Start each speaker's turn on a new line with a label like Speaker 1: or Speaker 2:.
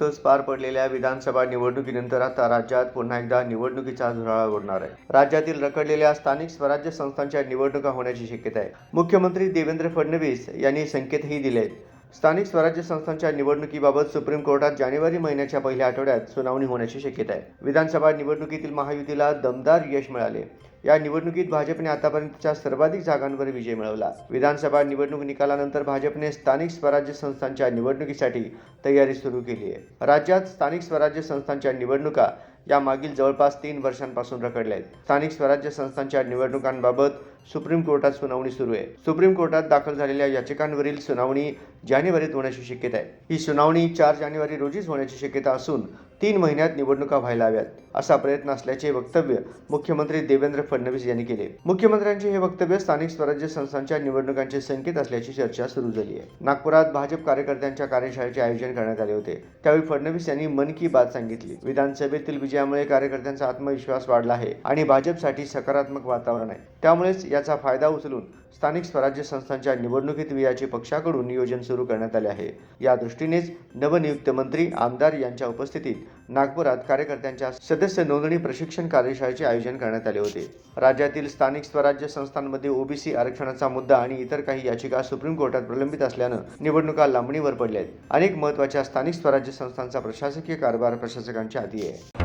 Speaker 1: नुकतंच पार पडलेल्या विधानसभा निवडणुकीनंतर आता राज्यात पुन्हा एकदा निवडणुकीचा झुराळा उडणार आहे. राज्यातील रखडलेल्या स्थानिक स्वराज्य संस्थांच्या निवडणुका होण्याची शक्यता आहे. मुख्यमंत्री देवेंद्र फडणवीस यांनी संकेतही दिले आहेत स्थानिक स्वराज्य संस्थांच्या निवडणुकीबाबत सुप्रीम कोर्टात जानेवारी महिन्याच्या पहिल्या आठवड्यात सुनावणी होण्याची शक्यता आहे. विधानसभा निवडणुकीतील महायुतीला दमदार यश मिळाले. या निवडणुकीत भाजपने आतापर्यंतच्या सर्वाधिक जागांवर विजय मिळवला. विधानसभा निवडणूक निकालानंतर भाजपने स्थानिक स्वराज्य संस्थांच्या निवडणुकीसाठी तयारी सुरू केली आहे. राज्यात स्थानिक स्वराज्य संस्थांच्या निवडणुका या मागील जवळपास तीन वर्षांपासून रखडल्या आहेत. स्थानिक स्वराज्य संस्थांच्या निवडणुकांबाबत सुप्रीम कोर्टात सुनावणी सुरू आहे. सुप्रीम कोर्टात दाखल झालेल्या याचिकांवरील सुनावणी जानेवारीत होण्याची शक्यता आहे. ही सुनावणी चार जानेवारी रोजीच होण्याची शक्यता असून तीन महिन्यात निवडणुका व्हायला हव्यात असा प्रयत्न असल्याचे वक्तव्य मुख्यमंत्री देवेंद्र फडणवीस यांनी केले. मुख्यमंत्र्यांचे हे वक्तव्य स्थानिक स्वराज्य संस्थांच्या निवडणुकांचे संकेत असल्याची चर्चा सुरू झाली आहे. नागपुरात भाजप कार्यकर्त्यांच्या कार्यशाळेचे आयोजन करण्यात आले होते. त्यावेळी फडणवीस यांनी मन की बात सांगितली. विधानसभेतील विजयामुळे कार्यकर्त्यांचा आत्मविश्वास वाढला आहे आणि भाजपसाठी सकारात्मक वातावरण आहे. त्यामुळेच याचा फायदा उचलून स्थानिक स्वराज्य संस्थांच्या निवडणुकीत वियाचे पक्षाकडून नियोजन सुरू करण्यात आले आहे. या दृष्टीनेच नवनियुक्त मंत्री आमदार यांच्या उपस्थितीत नागपुरात कार्यकर्त्यांच्या सदस्य नोंदणी प्रशिक्षण कार्यशाळेचे आयोजन करण्यात आले होते. राज्यातील स्थानिक स्वराज्य संस्थांमध्ये ओबीसी आरक्षणाचा मुद्दा आणि इतर काही याचिका सुप्रीम कोर्टात प्रलंबित असल्यानं निवडणुका लांबणीवर पडल्या आहेत. अनेक महत्त्वाच्या स्थानिक स्वराज्य संस्थांचा प्रशासकीय कारभार प्रशासकांच्या हाती आहे.